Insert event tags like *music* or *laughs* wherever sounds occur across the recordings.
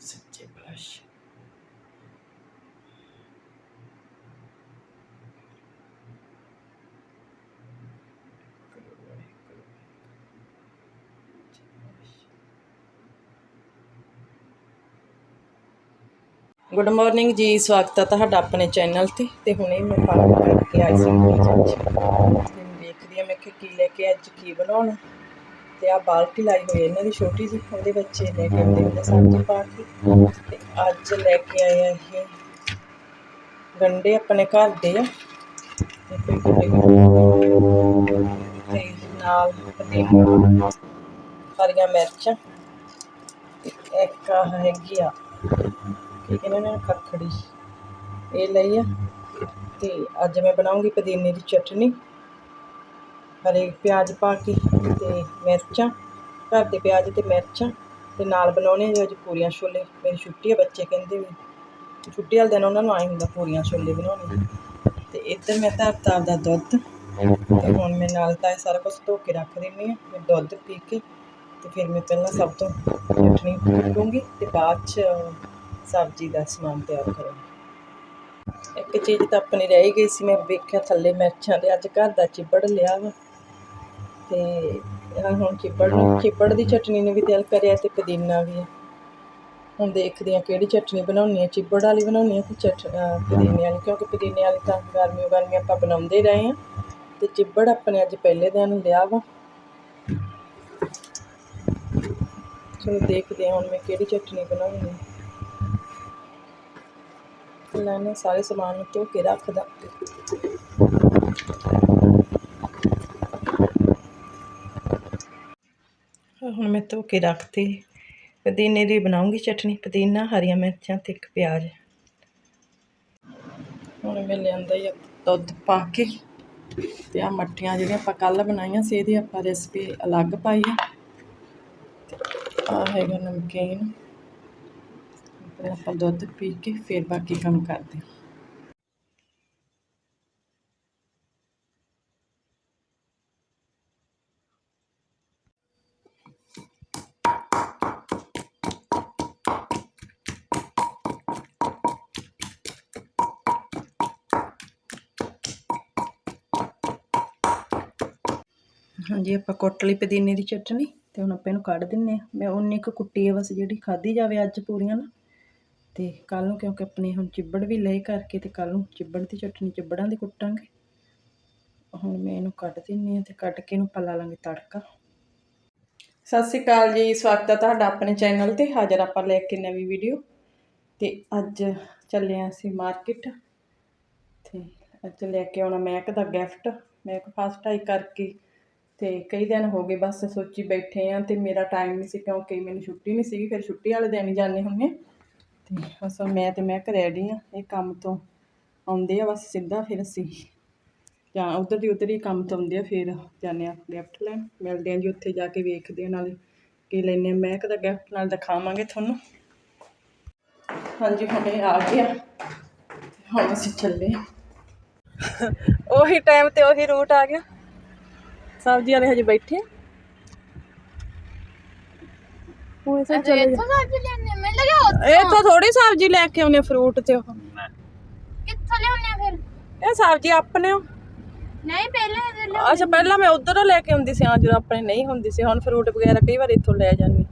ਸੱਚੇ good morning ਜੀ ਸਵਾਗਤ ਹੈ ਤੁਹਾਡਾ ਆਪਣੇ ਚੈਨਲ ਤੇ ਤੇ ਹੁਣੇ ਮੈਂ ਪਾਣੀ ਕਰਕੇ ਆਈ ਸੀ। ਦੇਖਦੀ ਆ ਮੈਂ ਕਿ ਕੀ ਲੈ ਕੇ ਅੱਜ ਕੀ ਬਣਾਉਣਾ। ਤੇ ਆ ਬਾਲਟੀ ਲਾਈ ਹੋਈ ਹੈ। ਇਹਨਾਂ ਦੀ ਛੋਟੀ ਜੀ ਉਹਦੇ ਬੱਚੇ ਲੈ ਕੇ ਆਉਂਦੇ ਹੁੰਦੇ ਸਬਜ਼ੀ ਪਾ ਕੇ। ਤੇ ਅੱਜ ਲੈ ਕੇ ਆਏ ਆ ਇਹ ਗੰਡੇ ਆਪਣੇ ਘਰ ਦੇ ਆ। ਤੇ ਨਾਲ ਪਤੀਨਾ ਹਰੀਆਂ ਮਿਰਚਾਂ ਇੱਕ ਹੈਗੀ ਆ ਕੀ ਕਹਿੰਦੇ ਨੇ ਖੱਖੜੀ। ਇਹ ਲਈ ਆ। ਤੇ ਅੱਜ ਮੈਂ ਬਣਾਉਂਗੀ ਪੁਦੀਨੇ ਦੀ ਚਟਨੀ। ਹਰੇ ਪਿਆਜ਼ ਪਾ ਕੇ ਤੇ ਮਿਰਚਾਂ, ਘਰ ਦੇ ਪਿਆਜ਼ ਤੇ ਮਿਰਚਾਂ ਤੇ ਨਾਲ ਬਣਾਉਣੇ ਆ ਅੱਜ ਪੂਰੀਆਂ ਛੋਲੇ। ਮੇਰੀ ਛੁੱਟੀ ਆ, ਬੱਚੇ ਕਹਿੰਦੇ ਵੀ ਛੁੱਟੀ ਵਾਲੇ ਦਿਨ ਉਹਨਾਂ ਨੂੰ ਆਏ ਹੁੰਦਾ ਪੂਰੀਆਂ ਛੋਲੇ ਬਣਾਉਣੇ। ਤੇ ਇੱਧਰ ਮੈਂ ਧਰਤਾ ਦਾ ਦੁੱਧ ਤੇ ਹੁਣ ਮੈਂ ਨਾਲ ਤਾਂ ਇਹ ਸਾਰਾ ਕੁਝ ਧੋ ਕੇ ਰੱਖ ਦਿੰਨੀ ਆ। ਮੈਂ ਦੁੱਧ ਪੀ ਕੇ ਤੇ ਫਿਰ ਮੈਂ ਪਹਿਲਾਂ ਸਭ ਤੋਂ ਚਟਨੀ ਕੁੱਟੂੰਗੀ ਤੇ ਬਾਅਦ ਚ ਸਬਜ਼ੀ ਦਾ ਸਮਾਨ ਤਿਆਰ ਕਰਾਂਗੀ। ਇੱਕ ਚੀਜ਼ ਤਾਂ ਆਪਣੀ ਰਹਿ ਹੀ ਗਈ ਸੀ, ਮੈਂ ਵੇਖਿਆ ਥੱਲੇ ਮਿਰਚਾਂ ਦੇ ਅੱਜ ਘਰ ਦਾ ਚਿਬੜ ਲਿਆ ਵਾ। ਤੇ ਆਹ ਹੁਣ ਨੂੰ ਚਿੱਬੜ ਦੀ ਚਟਨੀ ਨੇ ਵੀ ਤਿਆਰ ਕਰਿਆ ਤੇ ਪੁਦੀਨਾ ਵੀ ਹੈ ਹੁਣ ਦੇਖਦੇ ਆ ਕਿਹੜੀ ਚਟਨੀ ਬਣਾਉਣੀ ਹੈ ਚਿੱਬੜ ਵਾਲੀ ਬਣਾਉਣੀ ਹੈ ਕਿ ਚਟ ਪੁਦੀਨੇ ਵਾਲੀ? ਕਿਉਂਕਿ ਪੁਦੀਨੇ ਵਾਲੀ ਤਾਂ ਗਰਮੀ ਗਰਮੀ ਆਪਾਂ ਬਣਾਉਂਦੇ ਰਹੇ ਆ ਤੇ ਚਿੱਬੜ ਆਪਣੇ ਅੱਜ ਪਹਿਲੇ ਦਿਨ ਲਿਆ ਵਾ। ਚਲੋ ਦੇਖਦੇ ਹਾਂ ਹੁਣ ਮੈਂ ਕਿਹੜੀ ਚਟਨੀ ਬਣਾਉਣੀ ਹੈ ਲੈਣੇ ਸਾਰੇ ਸਮਾਨ ਨੂੰ ਧੋ ਕੇ ਰੱਖਦਾ ਆਹ ਹੁਣ ਮੈਂ ਧੋ ਕੇ ਰੱਖਤੀ। ਪੁਦੀਨੇ ਦੀ ਬਣਾਉਂਗੀ ਚਟਨੀ। ਪੁਦੀਨਾ, ਹਰੀਆਂ ਮਿਰਚਾਂ ਤੇ ਇੱਕ ਪਿਆਜ਼। ਹੁਣ ਮੈਂ ਲਿਆਂਦਾ ਹੀ ਦੁੱਧ ਪਾ ਕੇ। ਤੇ ਆ ਮੱਠੀਆਂ ਜਿਹੜੀਆਂ ਆਪਾਂ ਕੱਲ ਬਣਾਈਆਂ ਸੀ, ਇਹਦੀ ਆਪਾਂ ਰੈਸਪੀ ਅਲੱਗ ਪਾਈ ਆ। ਆ ਹੈਗਾ ਨਮਕੀਨ। ਆਪਾਂ ਦੁੱਧ ਪੀ ਕੇ ਫਿਰ ਬਾਕੀ ਕੰਮ ਕਰਦੇ ਹਾਂ। ਹਾਂਜੀ ਆਪਾਂ ਕੁੱਟ ਲਈ ਪੁਦੀਨੇ ਦੀ ਚਟਨੀ ਤੇ ਹੁਣ ਆਪਾਂ ਇਹਨੂੰ ਕੱਢ ਦਿੰਨੇ ਆ। ਮੈਂ ਉਨੀ ਕੁ ਕੁੱਟੀ ਆ ਬਸ ਜਿਹੜੀ ਖਾਧੀ ਜਾਵੇ ਅੱਜ ਪੂਰੀਆਂ ਨਾ। ਤੇ ਕੱਲ ਨੂੰ ਕਿਉਂਕਿ ਆਪਣੇ ਹੁਣ ਚਿੱਬੜ ਵੀ ਲਏ ਕਰਕੇ ਤੇ ਕੱਲ ਨੂੰ ਚਿੱਬੜ ਦੀ ਚਟਨੀ ਚਿੱਬੜਾਂ ਦੀ ਕੁੱਟਾਂਗੇ। ਹੁਣ ਮੈਂ ਇਹਨੂੰ ਕੱਢ ਦਿੰਨੀ ਆ ਤੇ ਕੱਢ ਕੇ ਇਹਨੂੰ ਪਲਾ ਲਾਂਗੇ ਤੜਕਾ। ਸਤਿ ਸ਼੍ਰੀ ਅਕਾਲ ਜੀ, ਸਵਾਗਤ ਹੈ ਤੁਹਾਡਾ ਆਪਣੇ ਚੈਨਲ ਤੇ। ਹਾਜ਼ਰ ਆਪਾਂ ਲੈ ਕੇ ਨਵੀਂ ਵੀਡੀਓ। ਤੇ ਅੱਜ ਚੱਲੇ ਆਂ ਅਸੀਂ ਮਾਰਕੀਟ। ਤੇ ਅੱਜ ਲੈ ਕੇ ਆਉਣਾ ਮੈਕ ਦਾ ਗਿਫਟ। ਮੈਕ ਫਸਟ ਆਈ ਕਰਕੇ ਤੇ ਕਈ ਦਿਨ ਹੋ ਗਏ ਬਸ ਸੋਚੀ ਬੈਠੇ ਆ ਤੇ ਮੇਰਾ ਟਾਈਮ ਨਹੀਂ ਸੀ ਕਿਉਂਕਿ ਮੈਨੂੰ ਛੁੱਟੀ ਨਹੀਂ ਸੀਗੀ, ਫਿਰ ਛੁੱਟੀ ਵਾਲੇ ਦਿਨ ਹੀ ਜਾਂਦੇ ਹੁੰਨੇ ਤੇ ਬਸ ਮੈਂ ਤੇ ਮੈਂ ਰੈਡੀ ਆ, ਇਹ ਕੰਮ ਤੋਂ ਆਉਂਦੇ ਆ ਬਸ ਸਿੱਧਾ ਫਿਰ ਅਸੀਂ। ਜਾਂ ਉਧਰ ਦੀ ਉਧਰ ਹੀ ਕੰਮ ਤੋਂ ਆਉਂਦੇ ਆ, ਫਿਰ ਜਾਂਦੇ ਆ ਗਿਫਟ ਲੈਣ। ਮਿਲਦੇ ਆ ਜੀ ਉੱਥੇ ਜਾ ਕੇ ਵੇਖਦੇ ਆ ਨਾਲੇ ਕੀ ਲੈਣੇ ਆ। ਮੈਕ ਦਾ ਗਿਫਟ ਨਾਲ ਦਿਖਾਵਾਂਗੇ ਤੁਹਾਨੂੰ। ਹਾਂਜੀ, ਹੁਣ ਆ ਗਿਆ। ਹੁਣ ਅਸੀਂ ਚੱਲੇ *laughs* ਉਹੀ ਟਾਈਮ ਤੇ ਉਹੀ ਰੂਟ ਆ ਗਿਆ। ਸਬਜ਼ੀ ਵਾਲੇ ਹਜੇ ਬੈਠੇ ਆ। ਉਹ ਇਸੇ ਚਲੇ ਇੱਥੋਂ ਸਬਜ਼ੀ ਲੈਣੇ ਮੈਂ ਲਗਿਆ ਥੋੜੀ ਸਬਜ਼ੀ ਲੈ ਕੇ ਆਉਨੇ ਫਰੂਟ ਤੇ ਉਹ। ਕਿੱਥੋਂ ਲਿਆਉਣੇ ਫਿਰ? ਇਹ ਸਬਜ਼ੀ ਆਪਣੇ। ਨਹੀਂ ਪਹਿਲਾਂ ਅੱਛਾ ਪਹਿਲਾਂ ਮੈਂ ਉਧਰੋਂ ਲੈ ਕੇ ਆਉਂਦੀ ਸੀ ਹਾਂ ਜਦੋਂ ਆਪਣੇ ਨਹੀਂ ਹੁੰਦੀ ਸੀ ਹੁਣ ਫਰੂਟ ਵਗੈਰਾ ਕਈ ਵਾਰ ਇੱਥੋਂ ਲੈ ਜਾਂਦੀ।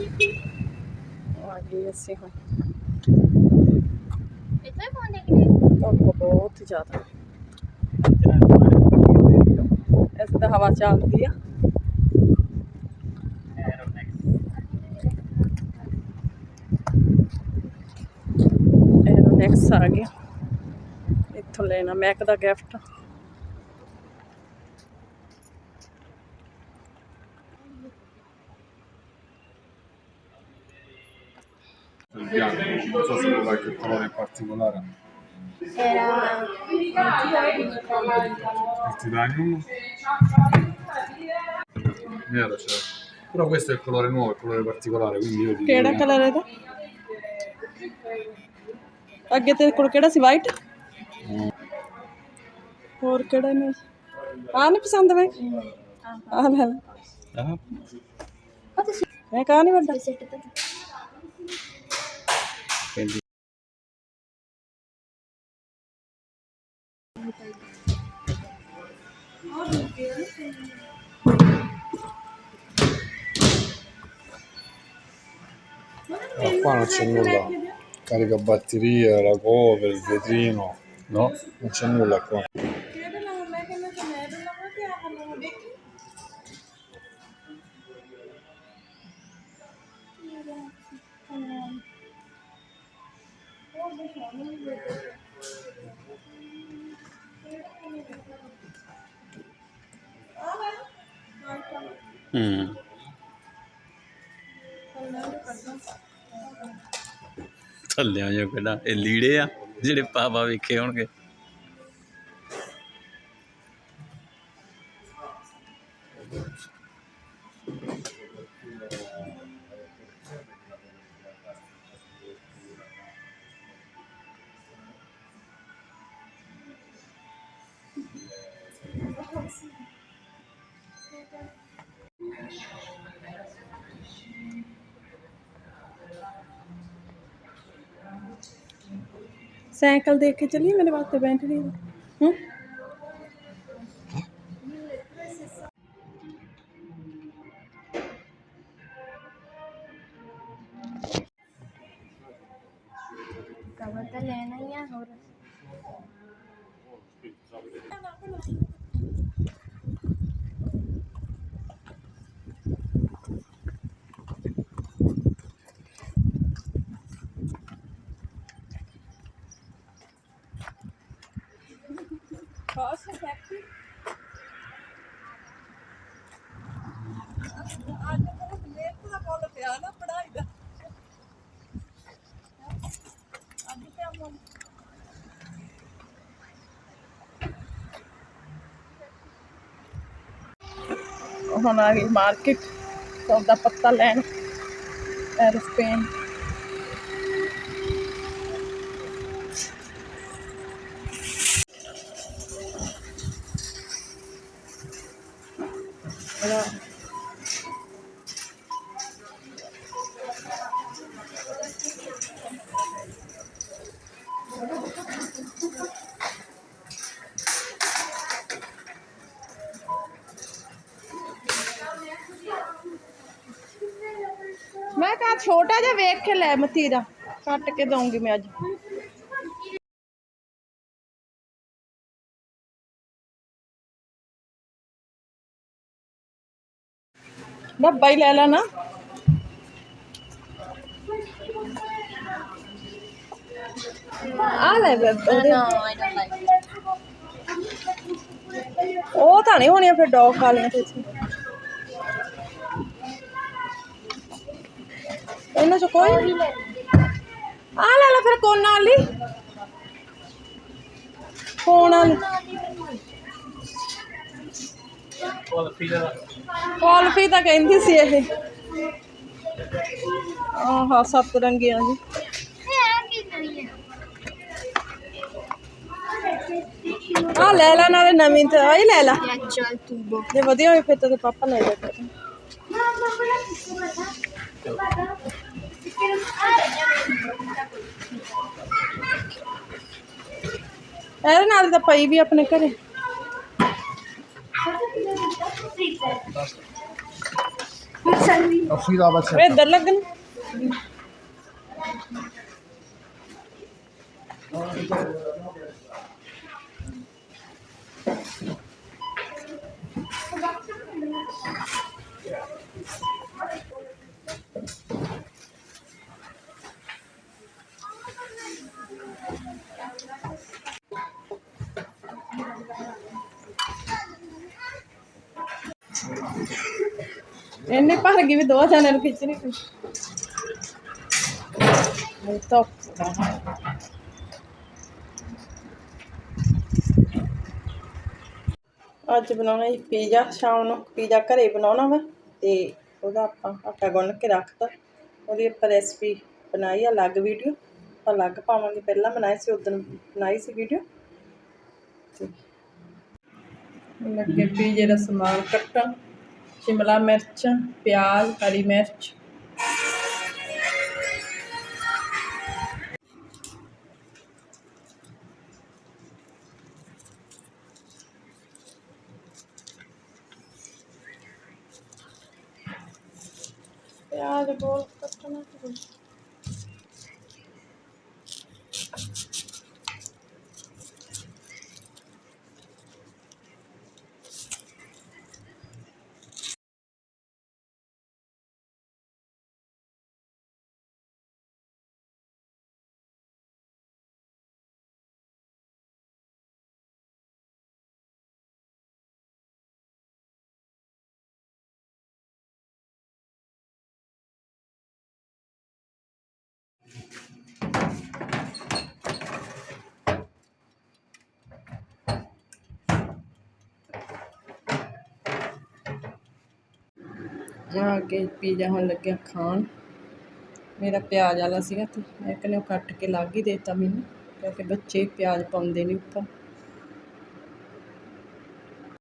ਆ ਗਏ ਅਸੀਂ ਹੁਣ ਇੱਥੋਂ ਹੀ ਫੋਨ ਦੇਖਣੇ ਧੁੱਪ ਬਹੁਤ ਜ਼ਿਆਦਾ। ਇਸ ਤਾਂ ਹਵਾ ਚੱਲਦੀ ਆ। ਐਰੋਨੈਕਸ ਆ ਗਿਆ। ਇੱਥੋਂ ਲੈਣਾ ਮੈਕ ਦਾ gift Il bianco, non so se lo qualche colore particolare. Era Il titanium. Nero c'è. Però questo è il colore nuovo, il colore particolare, quindi io ti ਕਿਹੜਾ ਕਲਰ ਇਹਦਾ ਅੱਗੇ ਤੇਰੇ ਕੋਲ ਕਿਹੜਾ ਸੀ ਵਾਈਟ ਹੋਰ ਕਿਹੜਾ ਨੇ ਆ ਨਹੀਂ ਪਸੰਦ ਵੇ ਆ ਲੈ ਲੈ Ah, ਮੈਂ ਕਹਾ ਨਹੀਂ ਵੱਡਾ Ma qua non c'è nulla. Carica batterie, la cover, il vetrino. No, non c'è nulla qua. ਹੂੰ ਥੱਲਿਆਂ ਜੋ ਕਿਹੜਾ ਇਹ ਲੀੜੇ ਆ ਜਿਹੜੇ ਪਾਪਾ ਵੇਖੇ ਹੋਣਗੇ। ਸਾਈਕਲ ਦੇਖ ਕੇ ਚੱਲੀ ਮੇਰੇ ਵਾਸਤੇ ਬੈਂਟਰੀ ਦਾ ਹੂੰ ਕਵਰ ਤਾਂ ਲੈਣਾ ਹੀ ਆ ਹੋਰ ਖਾਸ ਫੈਕਟਰੀ ਅੱਜ ਤਾਂ ਮੇਰੇ ਦਾ ਕੋਲ ਪਿਆ ਨਾ ਪੜਾਈ ਦਾ ਅੱਜ ਤੇ ਅਮਨ ਹੁਣ ਆ ਗਈ ਮਾਰਕੀਟ ਸੌਦਾ ਪੱਤਾ ਲੈਣ ਐਰੋਪਲੇਨ ਛੋਟਾ ਜਿਹਾ ਵੇਖ ਕੇ ਲੈ ਮਤੀਰਾ ਕੱਟ ਕੇ ਦਊਂਗੀ ਮੈਂ ਅੱਜ। ਡੱਬਾ ਹੀ ਲੈ ਲੈ ਨਾ ਆ ਲੈ ਉਹਦੇ- ਉਹ ਤਾਂ ਨਹੀਂ ਹੋਣੀਆਂ ਫਿਰ ਡੌਗ ਖਾ ਲਿਆ ਤੁਸੀਂ। ਇਹਨਾਂ ਚ ਕੋਈ ਆ ਲੈ ਲੈ ਫਿਰ ਕੋਨਾ ਵਾਲੀ। ਫੋਨ ਵਾਲੀ। ਕੁਲਫੀ ਤਾਂ ਕਹਿੰਦੀ ਸੀ ਇਹ। ਆਹਾ ਸੱਤ ਰੰਗੀਆਂ ਜੀ। ਆ ਲੈ ਲੈ ਨਾਲੇ ਨਵੀਂ ਤੇ ਆਈ ਲੈ ਲੈ। ਚਲ ਤੂੰ ਬੋ ਜੇ ਵਧੀਆ ਹੋਈ ਫਿਰ ਤੇ ਪਾਪਾ ਲੈ ਜਾ ਕਰ ਇਹਦੇ ਨਾਲ ਤਾਂ ਪਈ ਵੀ ਆਪਣੇ ਘਰੇ। Affidava ਇਹ ਇੱਧਰ ਲੱਗਣ ਇੰਨੇ ਭਰ ਗਈ ਵੀ ਦੋ ਜਣਿਆਂ ਨੂੰ ਖਿੱਚਣੀ ਪਈ ਅੱਜ ਬਣਾਉਣਾ ਹੈ ਪੀਜ਼ਾ ਸ਼ਾਮ ਨੂੰ ਪੀਜ਼ਾ ਘਰੇ ਬਣਾਉਣਾ ਵਾ ਤੇ ਉਹਦਾ ਆਪਾਂ ਆਟਾ ਗੁੰਨ ਕੇ ਰੱਖਤਾ ਉਹਦੀ ਆਪਾਂ ਰੈਸਪੀ ਬਣਾਈ ਆ ਅਲੱਗ ਵੀਡੀਓ ਆਪਾਂ ਅਲੱਗ ਪਾਵਾਂਗੇ ਪਹਿਲਾਂ ਬਣਾਈ ਸੀ ਉਦੋਂ ਬਣਾਈ ਸੀ ਵੀਡੀਓ ਤੇ ਲੱਗੇ ਪੀਜ਼ੇ ਦਾ ਸਮਾਨ ਕੱਟਣ ਸ਼ਿਮਲਾ ਮਿਰਚ ਪਿਆਜ਼ ਹਰੀ ਮਿਰਚ ਪਿਆਜ਼ ਗੋਲ ਕੱਟਣਾ ਤੇ ਆ ਕੇ ਪੀਜ਼ਾ ਹੁਣ ਲੱਗਿਆ ਖਾਣ। ਮੇਰਾ ਪਿਆਜ਼ ਵਾਲਾ ਸੀਗਾ ਤੇ ਮੈਂ ਕਹਿੰਦੇ ਉਹ ਕੱਟ ਕੇ ਲੱਗ ਹੀ ਦੇਤਾ ਮੈਨੂੰ, ਕਿਉਂਕਿ ਬੱਚੇ ਪਿਆਜ਼ ਪਾਉਂਦੇ ਨਹੀਂ ਉੱਪਰ।